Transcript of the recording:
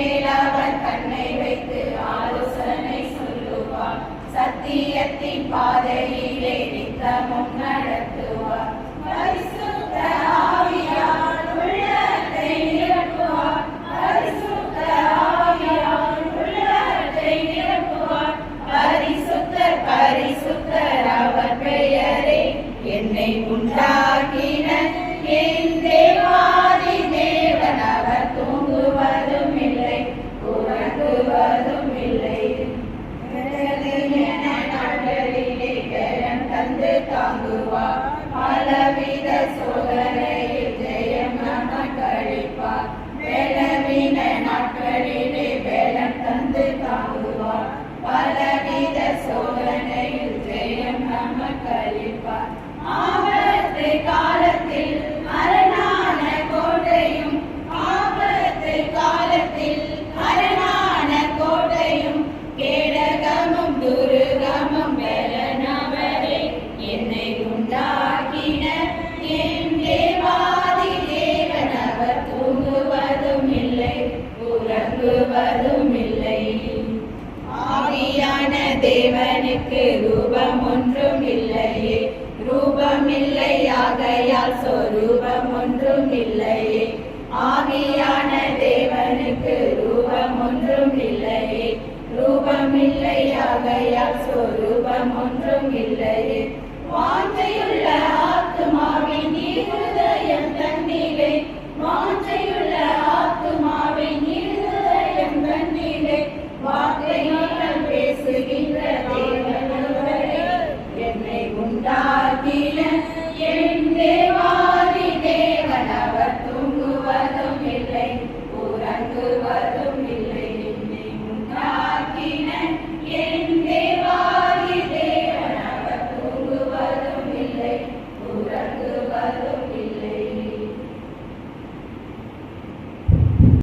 மேலாளர் கண்ணை வைத்து ஆலோசனை சொல்லுவார். சத்தியத்தின் பாதையிலே நித்தமும் நடத்துவார். பரிசுத்த ஆவியார் உள்ளத்தை நிரப்புவார். பரிசுத்த என்னை பலவித சோதனை விரும்புவதுமில்லை ஆவியான தேவனுக்கு ரூபம் ஒன்றும் இல்லையே ரூபம் இல்லை ஆகையால் சொரூபம் ஒன்றும் இல்லையே ஆவியான தேவனுக்கு ரூபம் ஒன்றும் இல்லையே ரூபம் ஆகையால் சொரூபம் ஒன்றும் இல்லையே வாஞ்சையுள்ள Goodbye.